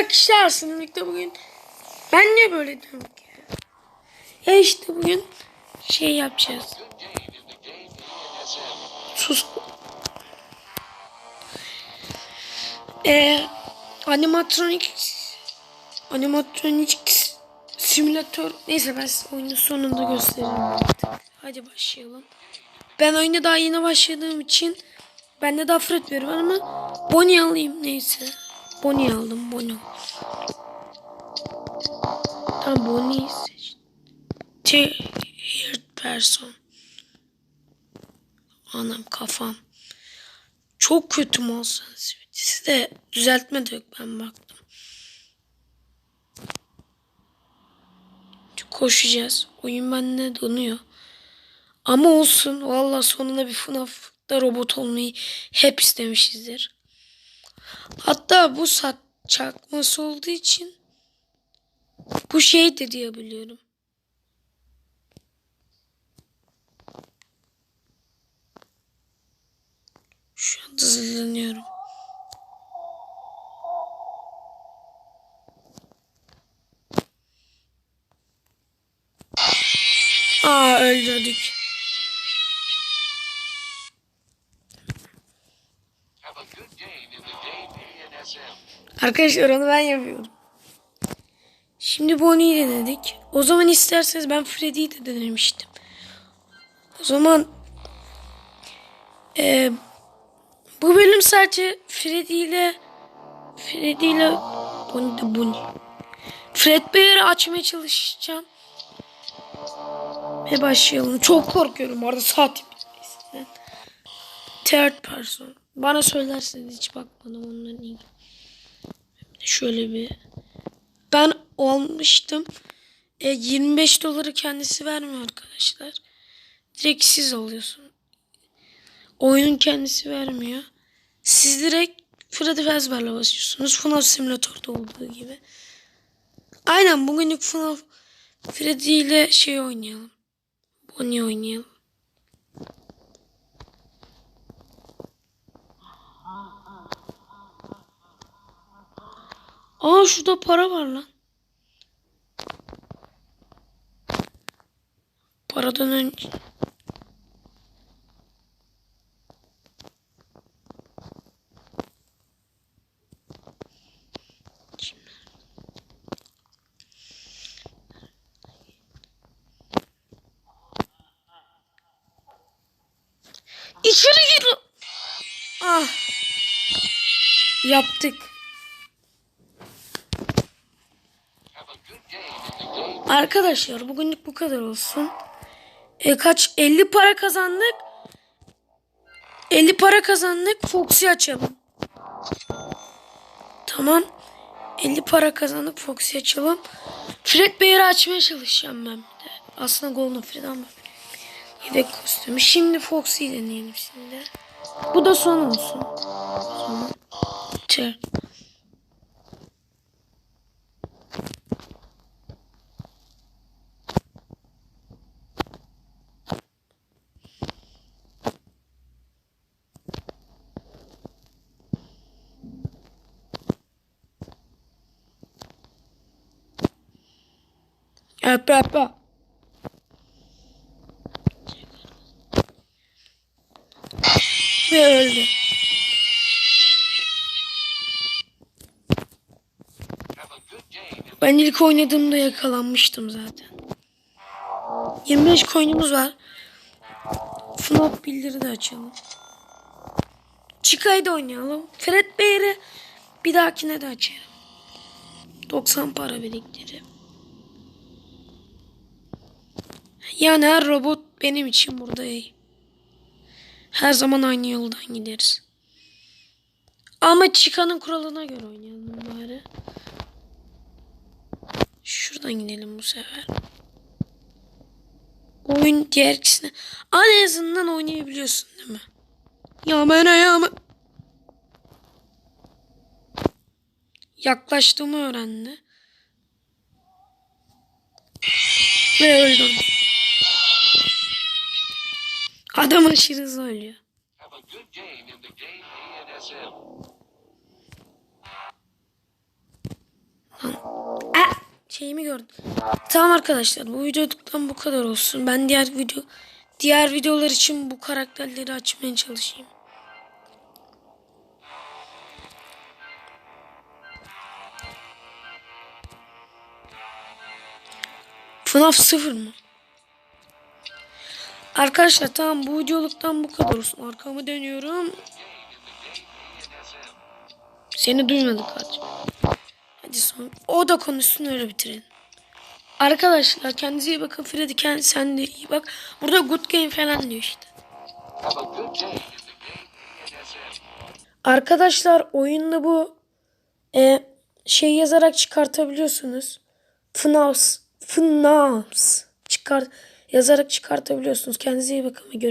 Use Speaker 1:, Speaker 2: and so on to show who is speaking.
Speaker 1: arkadaşlar sınıfta bugün ben niye böyle diyorum ki? Ya işte bugün şey yapacağız. Sus. Ee, animatronics animatronics simülatör neyse ben size oyunun sonunda göstereyim. Hadi başlayalım. Ben oyuna daha yeni başladığım için ben de daha veriyorum ama Bonnie alayım neyse. Bonnie aldım Bonnie. Tam Bonnie'yi seçtim. Third person. Anam kafam. Çok kötü mouse sensitivity'si de düzeltme de ben baktım. Koşacağız. Oyun bende donuyor. Ama olsun. Valla sonunda bir FNAF'da robot olmayı hep istemişizdir. Hatta bu sat çakması olduğu için bu şeydi diye biliyorum. Şu anda hızlanıyorum. Aa öldürdük. Arkadaşlar onu ben yapıyorum. Şimdi Bonnie'yi denedik. O zaman isterseniz ben Freddy'yi de denemiştim. O zaman e, bu bölüm sadece Freddy ile Freddy ile Bonnie de Bonnie. Fred Bear'ı açmaya çalışacağım. Ve başlayalım. Çok korkuyorum bu arada saat bitmesinden. Third person. Bana söylerseniz hiç bakmadım onların iyi. Şöyle bir. Ben olmuştum. E, 25 doları kendisi vermiyor arkadaşlar. Direkt siz alıyorsun. Oyunun kendisi vermiyor. Siz direkt Freddy Fazbear'la basıyorsunuz. FNAF Simulator'da olduğu gibi. Aynen bugünlük FNAF Freddy ile şey oynayalım. Bonnie oynayalım. Aa şurada para var lan. Paradan önce. İçeri gir. Ah. Yaptık. Arkadaşlar bugünlük bu kadar olsun. E, kaç 50 para kazandık. 50 para kazandık. Foxy açalım. Tamam. 50 para kazandık. Foxy açalım. Fred Bear'ı açmaya çalışacağım ben de. Aslında Golden Fred ama yedek kostümü. Şimdi Foxy'yi deneyelim şimdi. Bu da son olsun. Son. Çer. Yap yap yap. Ve öldü. Ben ilk oynadığımda yakalanmıştım zaten. 25 coin'umuz var. FNAF bildiri de açalım. Chica'yı da oynayalım. Fred Bear'ı bir dahakine de açarım. 90 para biriktirip. Yani her robot benim için burada. Her zaman aynı yoldan gideriz. Ama Chica'nın kuralına göre oynayalım bari. Şuradan gidelim bu sefer. Oyun diğer ikisine. En azından oynayabiliyorsun değil mi? Ya ben ayağımı... Yaklaştığımı öğrendi. Ve öldürdüm. Adam aşırı hızlı ölüyor.
Speaker 2: Have a good game in the JPNSM.
Speaker 1: şeyimi gördüm. Tamam arkadaşlar bu videodan bu kadar olsun. Ben diğer video diğer videolar için bu karakterleri açmaya çalışayım. FNAF 0 mı? Arkadaşlar tamam bu videoluktan bu kadar olsun. Arkamı dönüyorum. Seni duymadık kaç. Hadi son. O da konuşsun öyle bitirelim. Arkadaşlar kendinize iyi bakın. Freddy kend, sen de iyi bak. Burada good game falan diyor işte. Arkadaşlar oyunda bu e, şey yazarak çıkartabiliyorsunuz. FNAFs, FNAFs çıkar yazarak çıkartabiliyorsunuz. Kendinize iyi bakın ve görüşürüz.